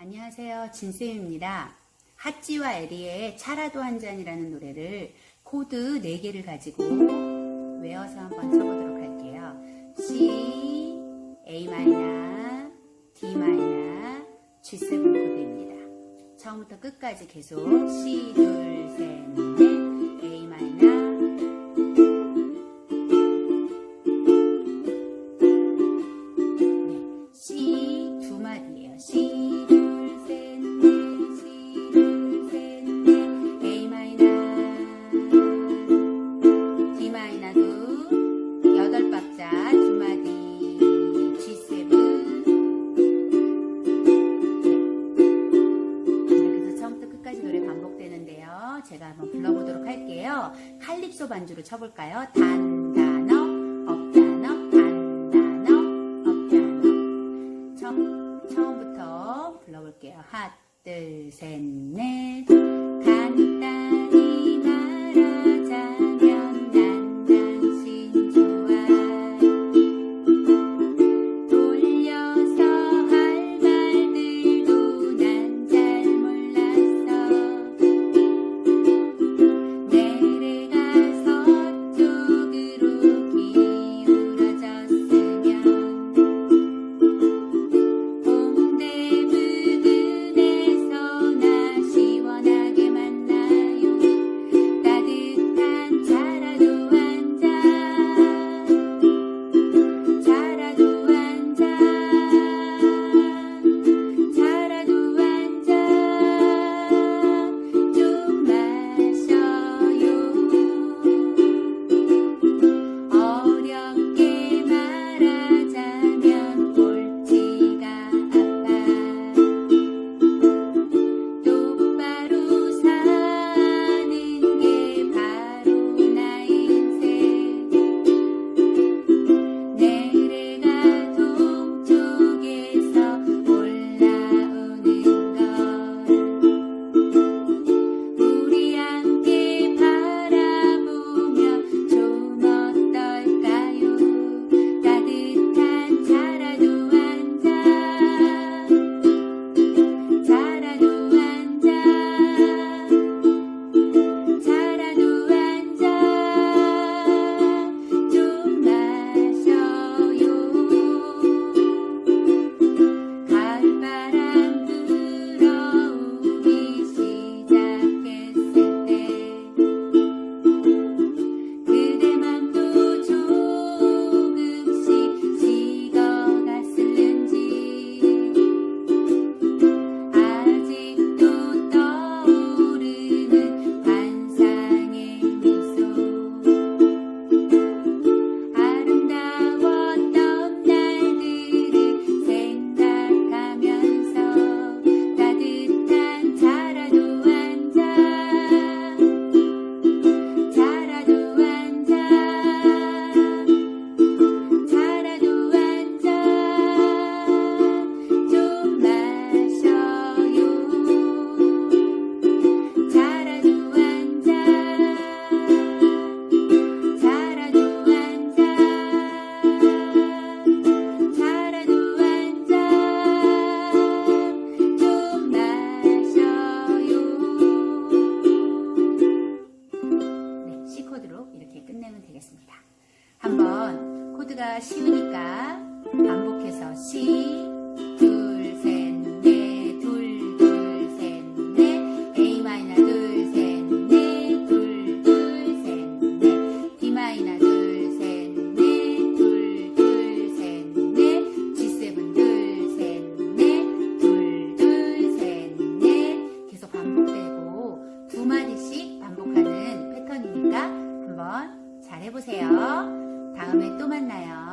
안녕하세요. 진쌤입니다. 핫지와 에리의 차라도 한 잔이라는 노래를 코드 4개를 가지고 외워서 한번 쳐보도록 할게요. C, A D 마이너, G7 코드입니다. 처음부터 끝까지 계속 C, 둘, 셋, 한번 불러보도록 할게요. 칼립소 반주로 쳐볼까요? 단, 단어, 업, 단어, 단, 단어, 업, 단어. 처음, 처음부터 불러볼게요. 하나, 둘, 셋, 넷. 한번 코드가 쉬우니까 반복해서 C 둘, 셋, 넷, 둘, 둘, 셋, 넷, A 마이너 둘, 셋, 넷, 둘, 둘, 셋, 넷, D 마이너 둘, 셋, 넷, 둘, 둘, 셋, 넷, G7 둘, 셋, 넷, 둘, 둘, 셋, 넷 계속 반복되고 두 마디씩 반복하는 패턴이니까 한번 잘 해보세요. 다음에 또 만나요.